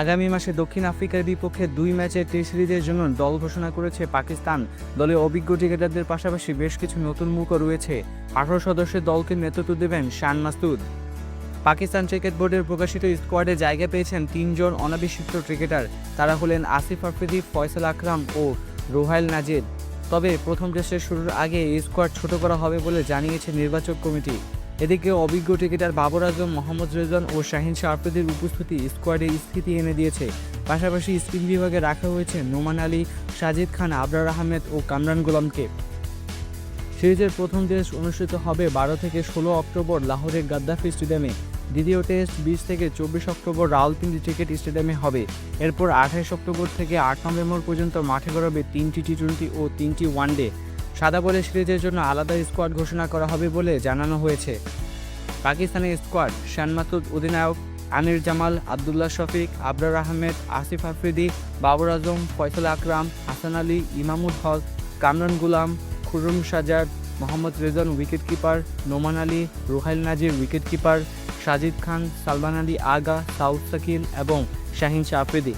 আগামী মাসে দক্ষিণ আফ্রিকার বিপক্ষে দুই ম্যাচের টেস্ট সিরিজের জন্য দল ঘোষণা করেছে পাকিস্তান। দলে অভিজ্ঞ ক্রিকেটারদের পাশাপাশি বেশ কিছু নতুন মুখও রয়েছে। আঠারো সদস্যের দলকে নেতৃত্ব দেবেন শান মাসুদ। পাকিস্তান ক্রিকেট বোর্ডের প্রকাশিত স্কোয়াডে জায়গা পেয়েছেন তিনজন অনাবিষিক্ত ক্রিকেটার। তারা হলেন আসিফ আফ্রিদি, ফয়সাল আকরাম ও রোহাইল নাজিদ। তবে প্রথম টেস্টের শুরুর আগে এই স্কোয়াড ছোট করা হবে বলে জানিয়েছে নির্বাচক কমিটি। এদিকে অভিজ্ঞ ক্রিকেটার বাবর আজম, মোহাম্মদ রেজন ও শাহিন শাহ আফ্রিদির উপস্থিতি স্কোয়াডে স্থিতি এনে দিয়েছে। পাশাপাশি স্পিন বিভাগে রাখা হয়েছে নোমান আলী, সাজিদ খান, আবরার আহমেদ ও কামরান গোলামকে। সিরিজের প্রথম টেস্ট অনুষ্ঠিত হবে বারো থেকে ষোলো অক্টোবর লাহোরের গাদ্দাফি স্টেডিয়ামে। দ্বিতীয় টেস্ট বিশ থেকে চব্বিশ অক্টোবর রাওয়ালপিন্ডি ক্রিকেট স্টেডিয়ামে হবে। এরপর আঠাইশ অক্টোবর থেকে আট নভেম্বর পর্যন্ত মাঠে গড়াবে তিনটি টি টোয়েন্টি ও তিনটি ওয়ানডে। সাদা বলে সিরিজের জন্য আলাদা স্কোয়াড ঘোষণা করা হবে বলে জানানো হয়েছে। পাকিস্তানের স্কোয়াড শান অধিনায়ক আমির Jamal, Abdullah Shafiq, Abrar Ahmed, Asif Afridi, Babar Azam, Faisal Akram, Hasan Ali, Imamul Haq, Kamran Ghulam, Khurram Shahzad, Mohammad Rizwan wicket keeper Noman Ali, Rohail Nazir wicket keeper Sajid Khan, Salman Ali Agha Saud Shakeel এবং শাহিন শাহ আফ্রিদি।